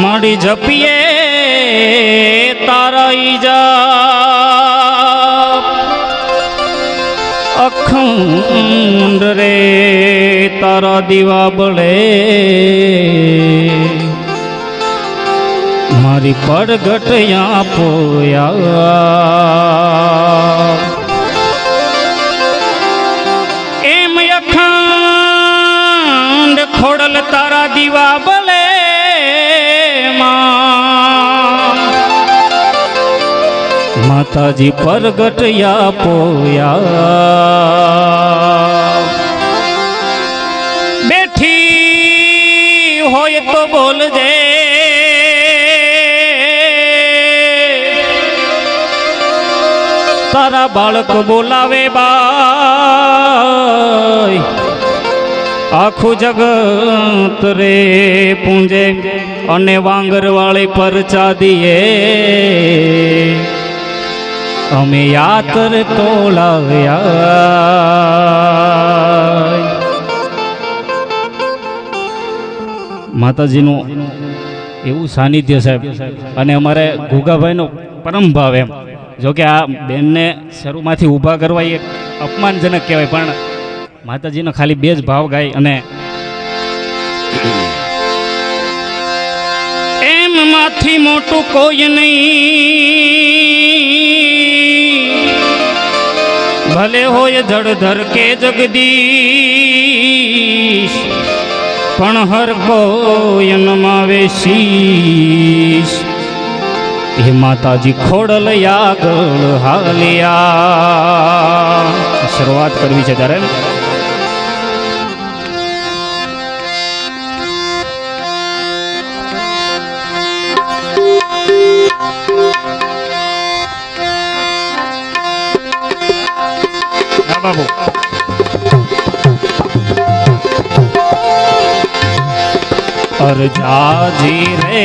મારી જપીએ તારા જા અખંડ રે તારા દીવા બળે. મારી પડગટ યા. પોયા એમ અખંડ ખોડલ તારા દીવા માતાજી પરગટયા પોયા. બેઠી હોય તો બોલજે. તારા બાળક બોલાવે બાય આખું જગત રે પૂંજે અને વાંગર વાળી પરચા દીએ. અમે યાતર તોલાવ્યા. માતાજીનું એવું સાનિધ્ય સાહેબ, અને અમારે ગુગાભાઈનો પરમ ભાવ એમ. જો કે આ બેનને શરૂમાંથી ઊભા કરવા એ અપમાનજનક કહેવાય, પણ માતાજીનો ખાલી બે જ ભાવ ગાય અને એમ માથી મોટું કોઈ નહીં. ભલે હોય જળધર કે જગદીશ, પણ હર કોઈ નમાવે શીશ. હે માતાજી, ખોડલ આગળ હાલિયા. શરૂઆત કરવી છે ત્યારે. અરજાજી રે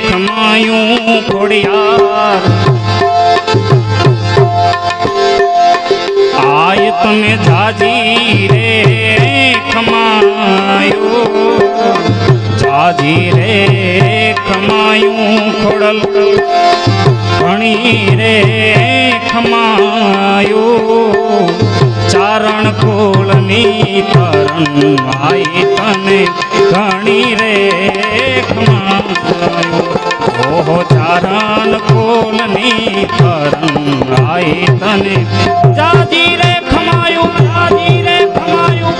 કમાયું ખોડિયાર આય તમે જાજી રે કમાયું જાજી રે કમાયું ખોડલ. ભણી રે, ખમાયો. ચારણ કોલની તરણ આય તને ઘણી રે ઓહો, ચારણ કોલની તરણ આઈ તને. જાજી રે ખમાયું, જાજી રે ખમાયું.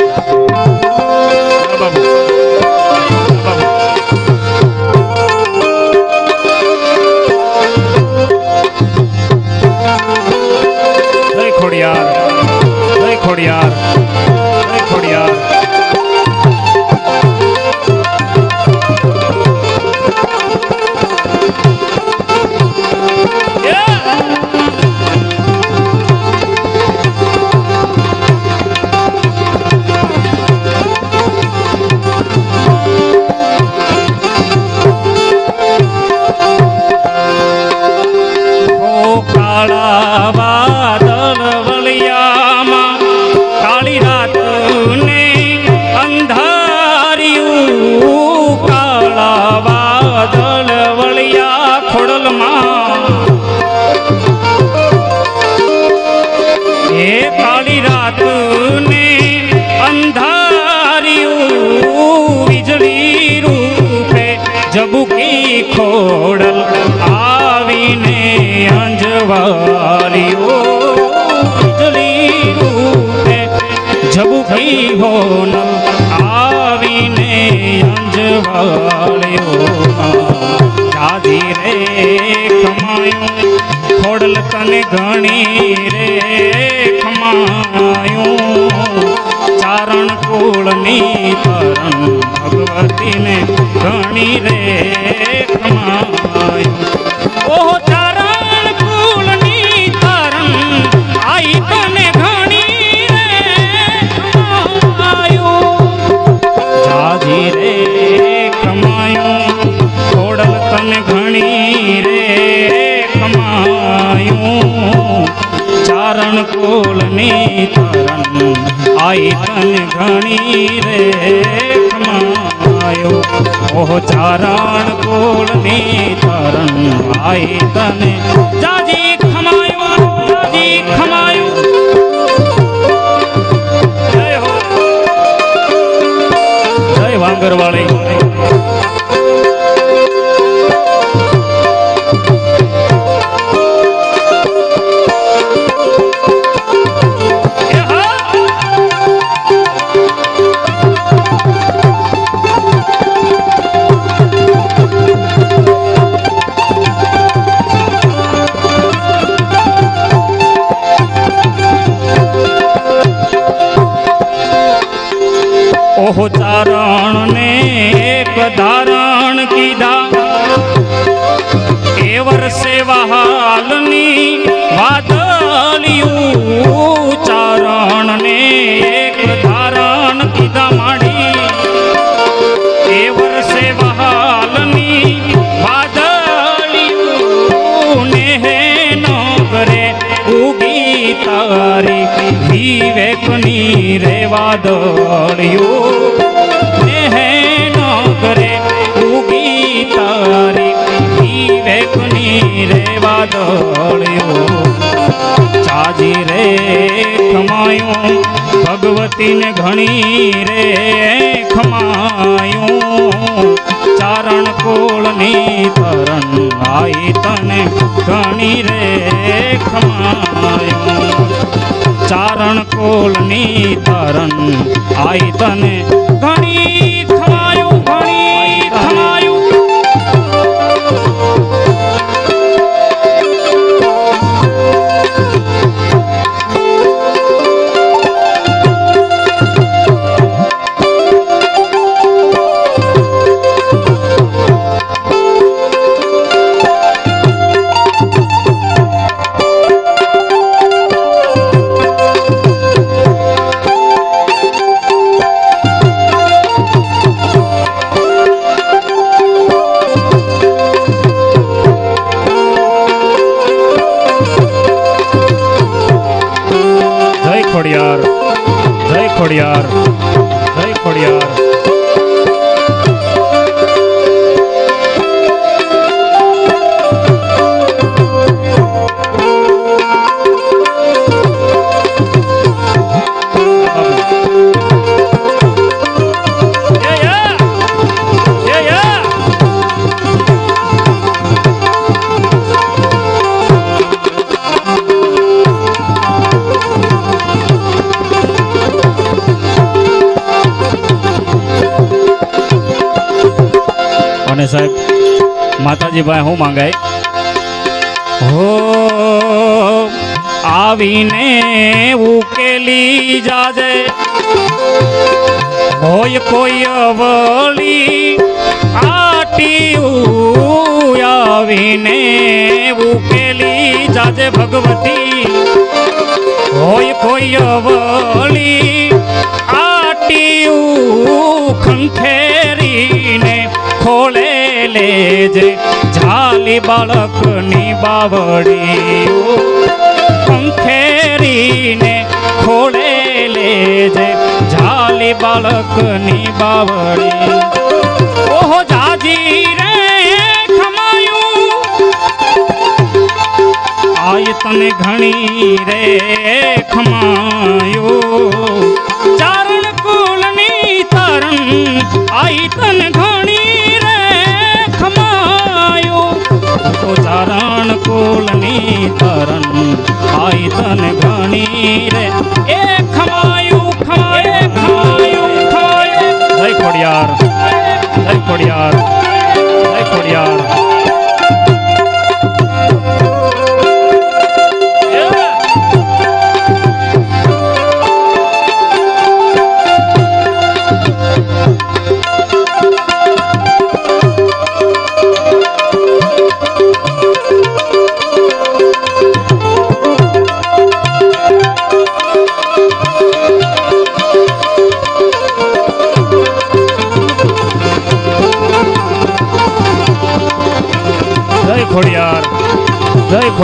ખોડિયાર. હોન આવીને અંજવાળ્યો દાદી રે કમાયું ખોડલ તને ઘણી રે કમાયું ચારણ કુળની તરણ ભગવતીને ઘણી રે કમાયું ચારણ કોલની તરણ આઈ તન ઘણી રે કમાયો ઓહો ચારણ કુળની તરણ આઈ તન જાજી ખમાયો જાજી ખમાયો. જય વાંગરવાળી. વિવેકની રેવા દોડ્યું? ને હે નગરે ઉગી તારી વિવેકની રેવા દોડ્યું? ચાજી રે ખમાયું, ભગવતીને ઘણી રે ખમાયું. ચારણ કોળની તરણ આઈ તને ઘણી રે ખમાયું. ચારણ કોળની તરણ. આઈ તને ઘણી ભાઈ હું માંગાય હો આવીને ઉકેલી જાજે. હોય કોઈ અવળી, આટી આવીને ઉકેલી જાજે ભગવતી. હોય કોઈ અવળી આટીયું ખંખે લેજે ઝાલી બાળકની બાવડી પંખેરીને ખોળે લેજે ઝાલી બાળકની બાવડી ઓહો જાજી રે ખમાયું. આય તને ઘણી રે ખમાયું. ચારણ કુલની તરણ આય તને ઘણી રે તો ચારણ કુલની તરણ આઈ તન ઘણી રે. એ ખમાયું ખમાયું ખમાયું ખમાયું. જય ખોડિયાર જય ખોડિયાર.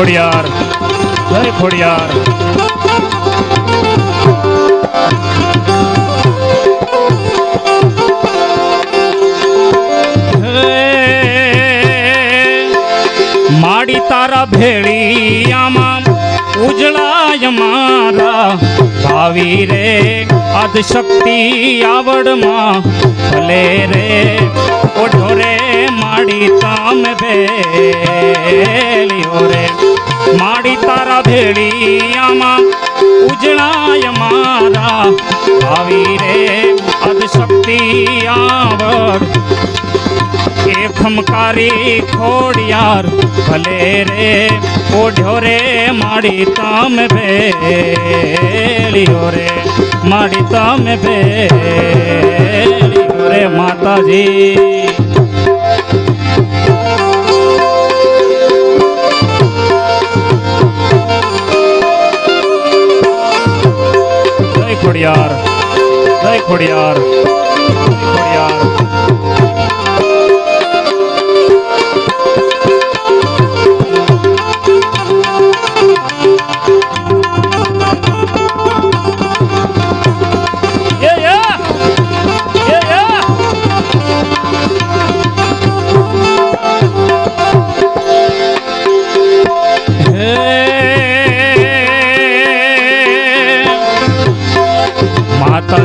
ખોડિયાર. જય ખોડિયાર. માડી તારા ભેળિયામાં ઉજળાય મારા ભાવી રે. આદ શક્તિ આવડમાં ભલે રે ઓઢો રે માડી તમે ભેળિયો રે. માડી તારા ભેળિયામાં ઉજળાય મારા. આવી રે આદ શક્તિ આવડ. એ ખમકારી ખોડિયાર, ભલે રે ઓઢ્યો રે માડી તમ ભેળ્યો રે, માડી તમ ભેળ્યો રે માતાજી. ખોડિયાર જય ખોડિયાર.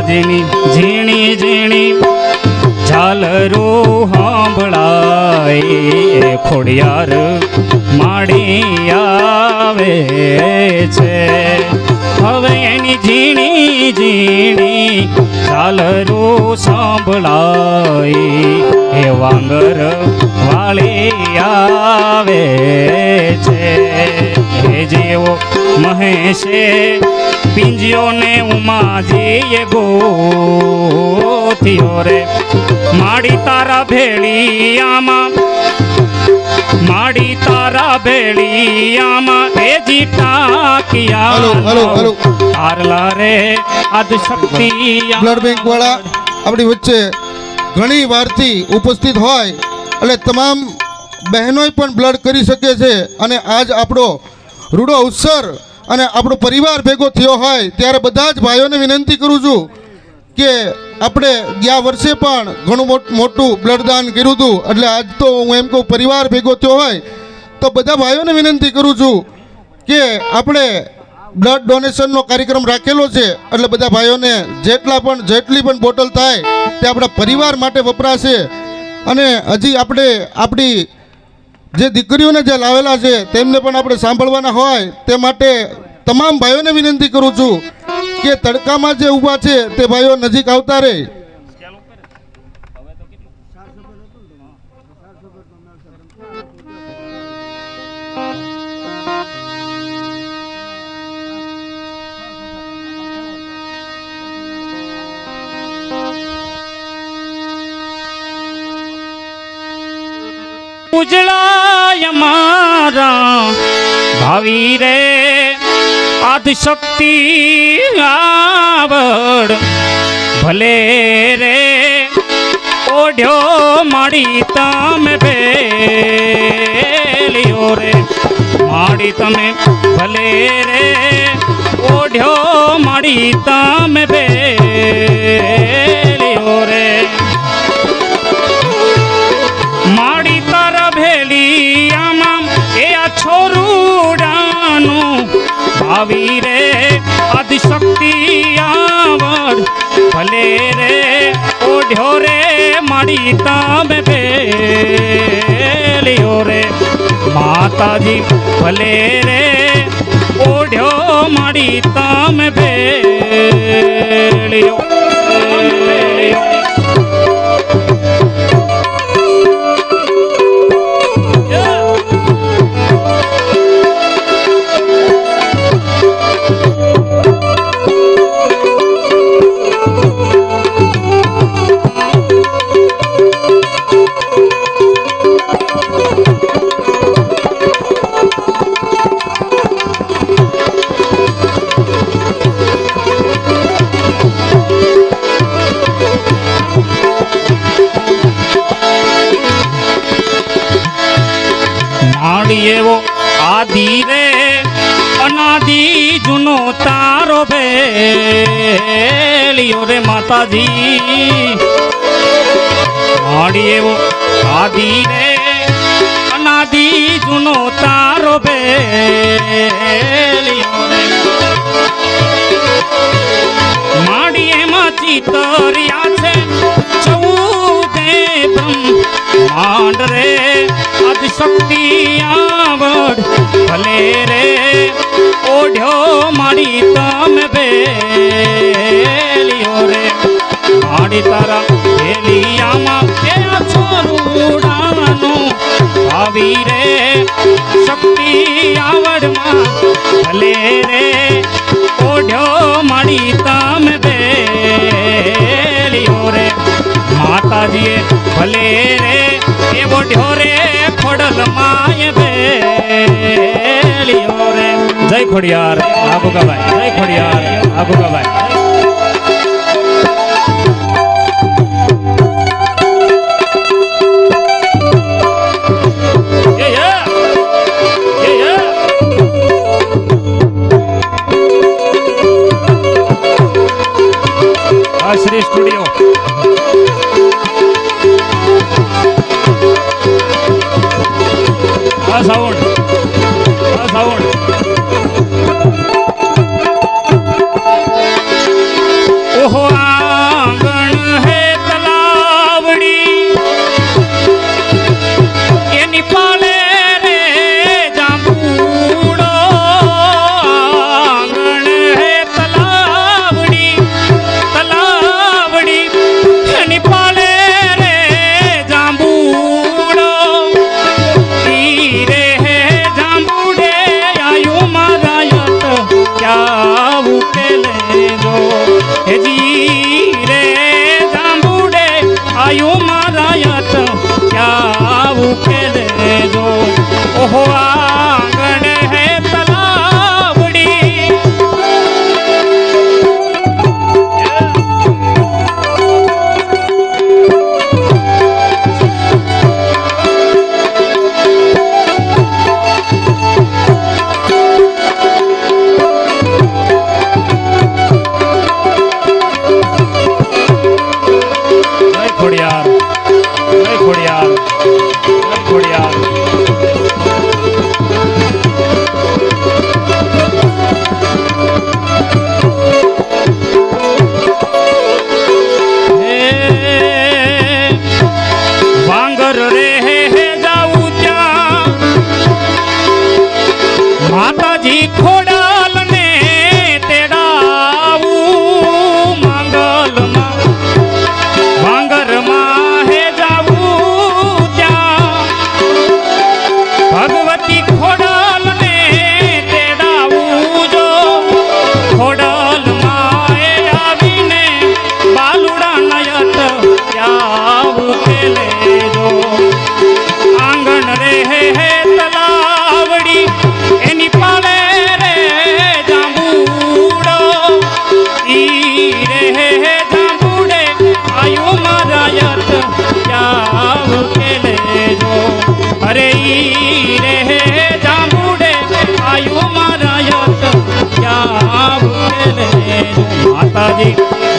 માતાજીની ઝીણી ઝીણી ઝાલરો સાંભળાય ખોડિયાર માડી આવે છે. હવે એની ઝીણી ઝીણી ઝાલરો સાંભળાય. એ વાંગર વાળી આવે છે. જેવો મહેશે પિંજ્યો ને ઉમાજીએ ગોથિયો રે માડી તારા ભેળિયામાં માડી તારા ભેળિયામાં એ જીટા કિયા. તારલા રે આદ શક્તિ બ્લડ બેંક વાળા આપણી વચ્ચે ઘણી વારથી ઉપસ્થિત હોય એટલે તમામ બહેનોય પણ બ્લડ કરી શકે છે અને આજ આપણો રૂડો અવસર અને આપણો પરિવાર ભેગો થયો હોય ત્યારે બધા જ ભાઈઓને વિનંતી કરું છું કે આપણે ગયા વર્ષે પણ ઘણું મોટું બ્લડ દાન કર્યું હતું. એટલે આજ તો હું એમ કહું, પરિવાર ભેગો થયો હોય તો બધા ભાઈઓને વિનંતી કરું છું કે આપણે બ્લડ ડોનેશનનો કાર્યક્રમ રાખેલો છે. એટલે બધા ભાઈઓને જેટલા પણ, જેટલી પણ બોટલ થાય તે આપણા પરિવાર માટે વપરાશે. અને હજી આપણે આપણી જે દીકરીઓને જે લાવેલા છે, તેમને પણ આપણે સાંભળવાના હોય, તે માટે તમામ ભાઈઓને વિનંતી કરું છું કે તડકામાં જે ઊભા છે, તે ભાઈઓ નજીક આવતા રહે. ઉજળાય મારા ભાવી રે આદ શક્તિ આવડ ભલે રે, ઓઢ્યો માડી તમે ભેલિયો રે, માડી તમે, ભલે રે, ઓઢ્યો માડી તમે ભેલિયો ભાવિ રે આદિશક્તિ આવડ ભલે રે, ઓઢ્યો રે, માડી તમે ભેલિયો રે. માતાજી, ભલે રે, ઓઢ્યો, માડી તમે ભેલિયો ભેલિયો સ્વામી એવો આદિ રે. અનાદિ જૂનો તારો ભેલિયો રે માતાજી. માડી એવો આદિ રે. અનાદિ જૂનો તારો ભેલિયો રે. માડી એમાં ચિતરિયા છે. ચૌદે બ્રહ્મ રે આદિ શક્તિ આવડ ભલે રે ઓઢ્યો મારી તમે બેલિયો રે મારી તારા બેલિયામાં એ છોરુડાનું આવી રે શક્તિ આવડમાં ભલે રે ઓઢ્યો મારી તમે માતાજીએ ભલે રે એ ઓઢ્યો રે ખોડલ માય બેલિયો રે જય ખોડિયાર આબુકાભાઈ જય Khodiyar આબુકાભાઈ Yeah, yeah. Yeah, yeah. આ શ્રી સ્ટુડિયો ક્યાં ઉકેલે જો હેજી રે જાંબુડે આયુ મારા યત ઓહો આંગણ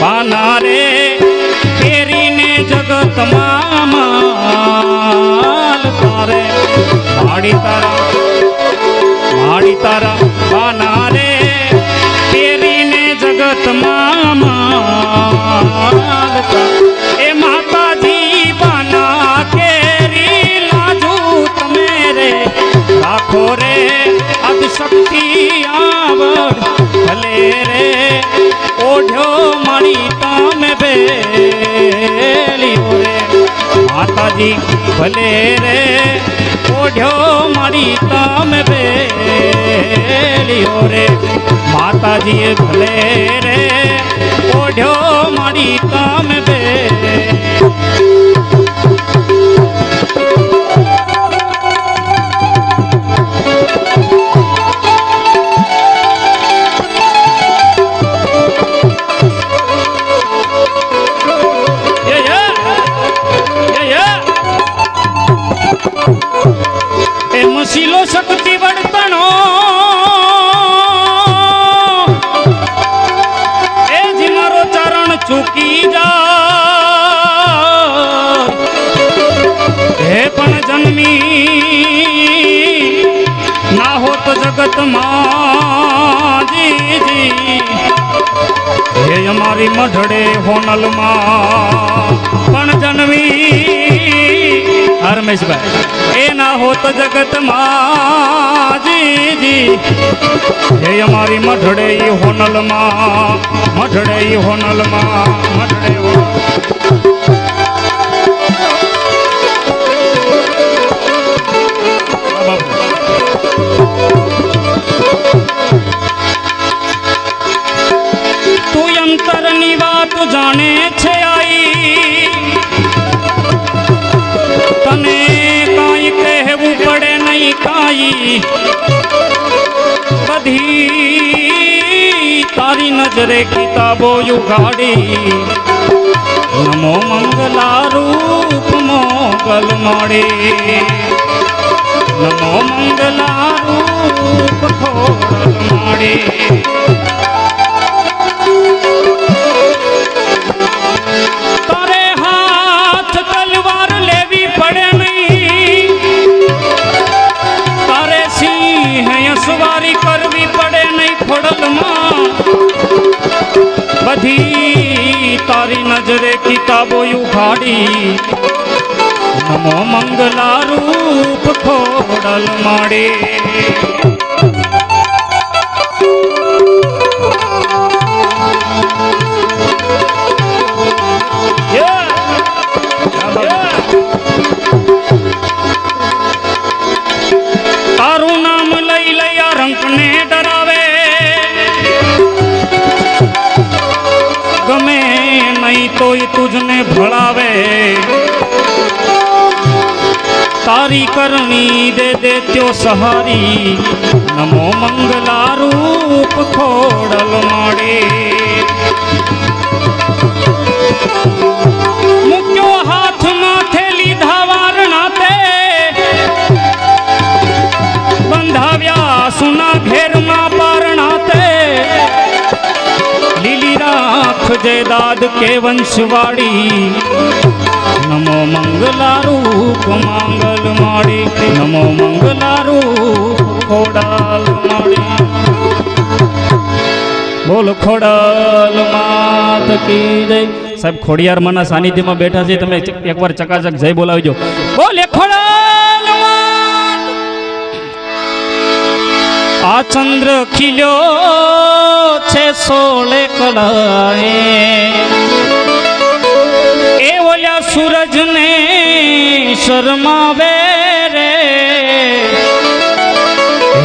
બાના રે ફેરીને જગતમાં માલ તારે માડી તારા માડી તારા બાના રે ફેરીને જગતમાં માલ તારે. તમે બેલિયો રે માતાજી ભલે રે ઓઢ્યો મારી તમે બેલીઓ રે માતાજીએ ભલે રે ઓઢ્યો મારી તમે બે જગતમાં જીજી. હે અમારી મઢડે હોનલમાં પણ જન્મી. હરમેશભાઈ રમેશભાઈ એ ના હોત જગતમાં જી જી હે અમારી મઢડે હોનલમાં મઢડે હોનલમાં, મઢડે વાત જાણે છે આઈ. તને કાંઈ કહેવું પડે નહીં કાંઈ. બધી તારી નજરે કિતાબો યુગાડી. નમો મંગલા રૂપ મોગલ મળે. નમો મંગલા રૂપ ખોડલ મળે. બધી તારી નજરે કિતાબો ઉખાડી નમો મંગલા રૂપ ખોડલ મળે. તારી કરણી દે દે ત્યો સહારી. નમો મંગલા રૂપ ખોડલ મળે. મૂક્યો હાથ માથે લીધા વારણા તે. બંધાવ્યા સુના ઘેરમાં પારણા તે. લીલી રાખ જય દાદ કે વંશવાળી. નમો મંગલા રૂપ માંગલ માડી, નમો મંગલા રૂપ ખોડાલ માડી. બોલ ખોડાલ માત કી જય. સાહેબ, ખોડિયાર માના સાનિધ્યમાં બેઠા છે, તમે એકવાર ચકાચક જય બોલાવજો. બોલે ખોડાલ આ ચંદ્ર ખીલ્યો છે સોળે કળાએ. સૂરજને શરમાવે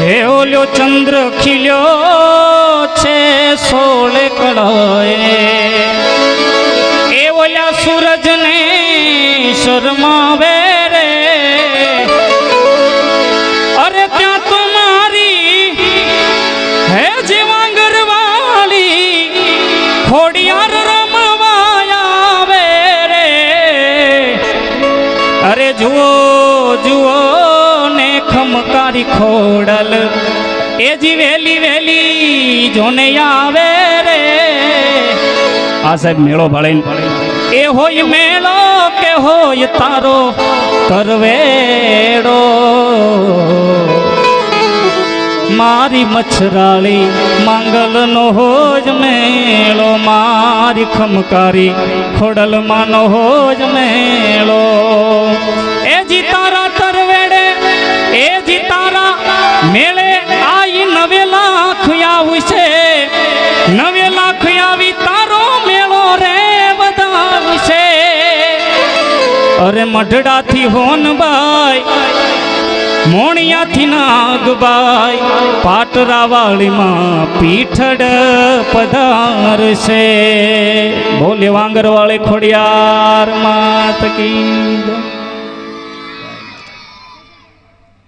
હે ઓલ્યો ચંદ્ર ખીલ્યો છે સોળે કળોએ. એ ઓલ્યા સૂરજને શરમાવે રે. અરે ત્યાં તો મારી હે જીવાંગર વાળી ખોડિયાર રમવા આવે રે. અરે જુઓ ખોડલ. એ જી વેલી વેલી જોને આવે રે. આ સાહેબ મેળો ભાળીને. એ હોય મેળો કે હોય તારો કરવેડો. મારી મચ્છરાળી માંગલનો હોજ મેળો મારી ખમકારી ખોડલમાંનો હોજ મેળો. એ જી તારા નવે લાખ આવી તારો મેળો રે વધાવશે અરે મઢડાથી હોનભાઈ મોણિયાથી નાગબાઈ, પાટરાવાળીમાં પીઠડ પધારશે બોલે વાંગરવાળી ખોડિયાર માત કી જય.